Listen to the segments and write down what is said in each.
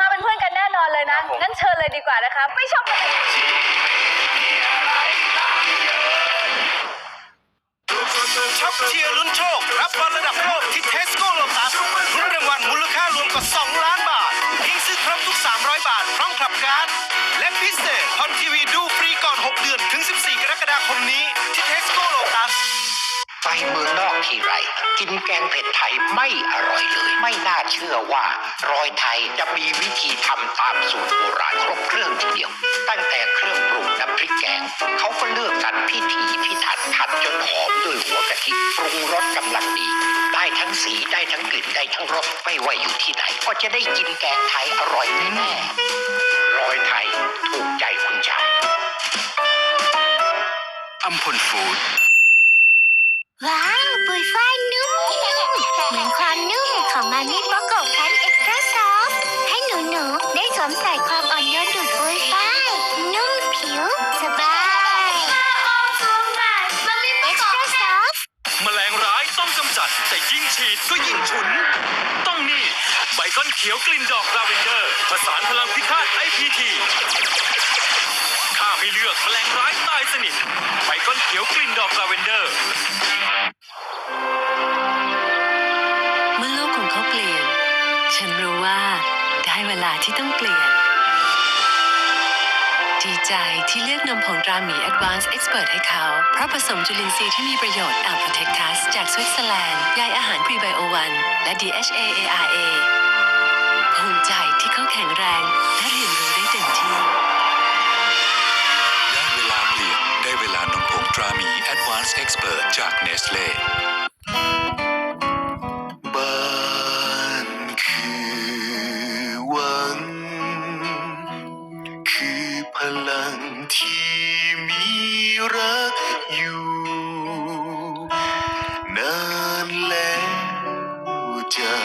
มาเป็นเพื่อนกันแน่นอนเลยนะ งั้นเชิญเลยดีกว่านะคะ ไปชมกันเลยช็อปเชียร์ลุ้นโชค รับบอลระดับโลกที่เทสโก้โลตัสลุ้นรางวัลมูลค่ารวมกว่า 2 ล้านบาทเพียงซื้อครบทุก 300 บาท พร้อมขับการ์ด และพิเศษพอนทีวีดูฟรีก่อน 6 เดือน ถึง 14 กรกฎาคมนี้ ที่เทสโก้โลตัส ไปเมืองนอก ทีไรกินแกงเผ็ดไทยไม่อร่อยเลย ไม่น่าเชื่อว่ารอยไทยจะมีวิธีทำตามสูตรโบราณครบเครื่องทีเดียว ตั้งแต่เครื่องปรุงน้ำพริกแกง เขาก็เลือกกันพิถีพิถันผัดจนหอมด้วยหัวกะทิปรุงรสกำลังดี ได้ทั้งสีได้ทั้งกลิ่นได้ทั้งรสไม่ว่าอยู่ที่ไหน ก็จะได้กินแกงไทยอร่อยแน่ๆรอยไทยถูกใจคุณชายอัมพลฟู้ด ว้าวปุยฝ้ายนุ่มเหมือนความนุ่มของมามิโปโกแพนเอ็กซ์ตร้าซอฟให้หนูหนูๆได้สวมใส่ความอ่อนโยนดูดปุยฝ้ายนุ่มผิวสบายเอ็กซ์ตร้าซอฟ แมลงร้ายต้องกำจัด แต่ยิ่งฉีดก็ยิ่งฉุน ต้องนี่ไบคอนเขียวกลิ่นดอกลาเวนเดอร์ผสานพลังพิฆาต IPT ข้าไม่เลือกแมลงร้ายตายสนิทไบคอนเขียวกลิ่นดอกลาเวนเดอร์ ฉันรู้ว่าได้เวลาที่ต้องเปลี่ยน ดีใจที่เลือกนมผงตราหมี Advanced Expert ให้เขา เพราะผสมจุลินทรีย์ที่มีประโยชน์ a l Protectus จากสวิตเซอร์แลนด์ใยอาหารพรีไบโอวันและ DHA ARA ภูมิใจที่เขาแข็งแรง และเรียนรู้ได้เต็มที่ ได้เวลาเปลี่ยน ได้เวลานมผงตราหมี Advanced Expert จาก Nestle รักอยู่ นานแล้วจา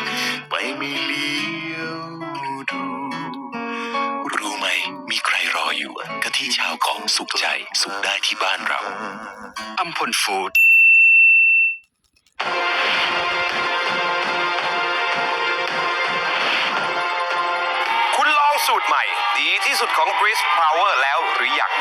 กไปไม่เลี้ยวดู รู้ไหม มีใครรออยู่กะที่ชาวเกาะสุขใจ สุขได้ที่บ้านเราอัมพลฟูด คุณลองสูตรใหม่ ดีที่สุดของ Breeze Power แล้วหรือยัง